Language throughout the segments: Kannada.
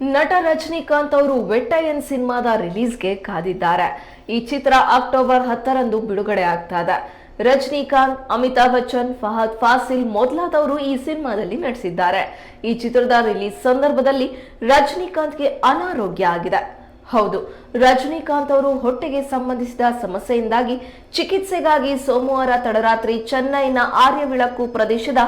ನಟ ರಜನಿಕಾಂತ್ ಅವರು ವೆಟ್ಟಯನ್ ಸಿನಿಮಾದ ರಿಲೀಸ್ಗೆ ಕಾದಿದ್ದಾರೆ. ಈ ಚಿತ್ರ ಅಕ್ಟೋಬರ್ ಹತ್ತರಂದು ಬಿಡುಗಡೆ ಆಗ್ತಾ ಇದೆ ರಜನಿಕಾಂತ್, ಅಮಿತಾಬ್ ಬಚ್ಚನ್, ಫಹದ್ ಫಾಸಿಲ್ ಮೊದಲಾದವರು ಈ ಸಿನಿಮಾದಲ್ಲಿ ನಟಿಸಿದ್ದಾರೆ. ಈ ಚಿತ್ರದ ರಿಲೀಸ್ ಸಂದರ್ಭದಲ್ಲಿ ರಜನಿಕಾಂತ್ಗೆ ಅನಾರೋಗ್ಯ ಆಗಿದೆ. ಹೌದು, ರಜನಿಕಾಂತ್ ಅವರು ಹೊಟ್ಟೆಗೆ ಸಂಬಂಧಿಸಿದ ಸಮಸ್ಯೆಯಿಂದಾಗಿ ಚಿಕಿತ್ಸೆಗಾಗಿ ಸೋಮವಾರ ತಡರಾತ್ರಿ ಚೆನ್ನೈನ ಆರ್ಯವಿಳಕ್ಕು ಪ್ರದೇಶದ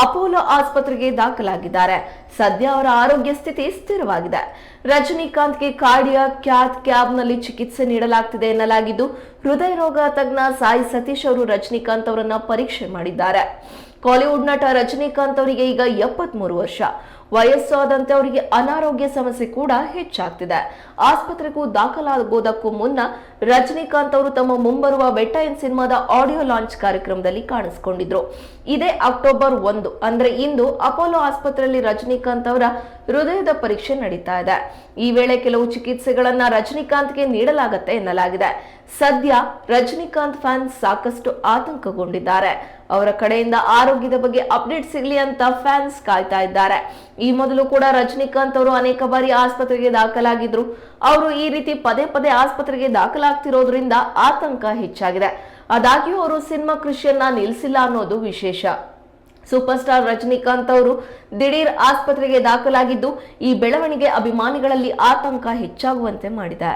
ಅಪೋಲೋ ಆಸ್ಪತ್ರೆಗೆ ದಾಖಲಾಗಿದ್ದಾರೆ. ಸದ್ಯ ಅವರ ಆರೋಗ್ಯ ಸ್ಥಿತಿ ಸ್ಥಿರವಾಗಿದೆ. ರಜನಿಕಾಂತ್ಗೆ ಕಾರ್ಡಿಯಾ ಕ್ಯಾತ್ ಕ್ಯಾಬ್ನಲ್ಲಿ ಚಿಕಿತ್ಸೆ ನೀಡಲಾಗ್ತಿದೆ ಎನ್ನಲಾಗಿದ್ದು, ಹೃದಯ ರೋಗ ತಜ್ಞ ಸಾಯಿ ಸತೀಶ್ ಅವರು ರಜನಿಕಾಂತ್ ಅವರನ್ನ ಪರೀಕ್ಷೆ ಮಾಡಿದ್ದಾರೆ. ಕಾಲಿವುಡ್ ನಟ ರಜನಿಕಾಂತ್ ಅವರಿಗೆ ಈಗ ಎಪ್ಪತ್ಮೂರು ವರ್ಷ. ವಯಸ್ಸಾದಂತೆ ಅವರಿಗೆ ಅನಾರೋಗ್ಯ ಸಮಸ್ಯೆ ಕೂಡ ಹೆಚ್ಚಾಗ್ತಿದೆ. ಆಸ್ಪತ್ರೆಗೂ ದಾಖಲಾಗೋದಕ್ಕೂ ಮುನ್ನ ರಜನಿಕಾಂತ್ ಅವರು ತಮ್ಮ ಮುಂಬರುವ ಬೆಟ್ಟೈನ್ ಸಿನಿಮಾದ ಆಡಿಯೋ ಲಾಂಚ್ ಕಾರ್ಯಕ್ರಮದಲ್ಲಿ ಕಾಣಿಸಿಕೊಂಡಿದ್ರು. ಇದೇ ಅಕ್ಟೋಬರ್ ಒಂದು ಅಂದ್ರೆ ಇಂದು ಅಪೋಲೋ ಆಸ್ಪತ್ರೆಯಲ್ಲಿ ರಜನಿಕಾಂತ್ ಅವರ ಹೃದಯದ ಪರೀಕ್ಷೆ ನಡೀತಾ ಇದೆ. ಈ ವೇಳೆ ಕೆಲವು ಚಿಕಿತ್ಸೆಗಳನ್ನ ರಜನಿಕಾಂತ್ಗೆ ನೀಡಲಾಗತ್ತೆ ಎನ್ನಲಾಗಿದೆ. ಸದ್ಯ ರಜನಿಕಾಂತ್ ಫ್ಯಾನ್ಸ್ ಸಾಕಷ್ಟು ಆತಂಕಗೊಂಡಿದ್ದಾರೆ. ಅವರ ಕಡೆಯಿಂದ ಆರೋಗ್ಯದ ಬಗ್ಗೆ ಅಪ್ಡೇಟ್ ಸಿಗ್ಲಿ ಅಂತ ಫ್ಯಾನ್ಸ್ ಕಾಯ್ತಾ ಇದ್ದಾರೆ. ಈ ಮೊದಲು ಕೂಡ ರಜನಿಕಾಂತ್ ಅವರು ಅನೇಕ ಬಾರಿ ಆಸ್ಪತ್ರೆಗೆ ದಾಖಲಾಗಿದ್ರು. ಅವರು ಈ ರೀತಿ ಪದೇ ಪದೇ ಆಸ್ಪತ್ರೆಗೆ ದಾಖಲಾಗ್ತಿರೋದ್ರಿಂದ ಆತಂಕ ಹೆಚ್ಚಾಗಿದೆ. ಆದಾಗ್ಯೂ ಅವರು ಸಿನಿಮಾ ಕೃಷಿಯನ್ನ ನಿಲ್ಲಿಸಿಲ್ಲ ಅನ್ನೋದು ವಿಶೇಷ. ಸೂಪರ್ ಸ್ಟಾರ್ ರಜನಿಕಾಂತ್ ಅವರು ದಿಢೀರ್ ಆಸ್ಪತ್ರೆಗೆ ದಾಖಲಾಗಿದ್ದು ಈ ಬೆಳವಣಿಗೆ ಅಭಿಮಾನಿಗಳಲ್ಲಿ ಆತಂಕ ಹೆಚ್ಚಾಗುವಂತೆ ಮಾಡಿದೆ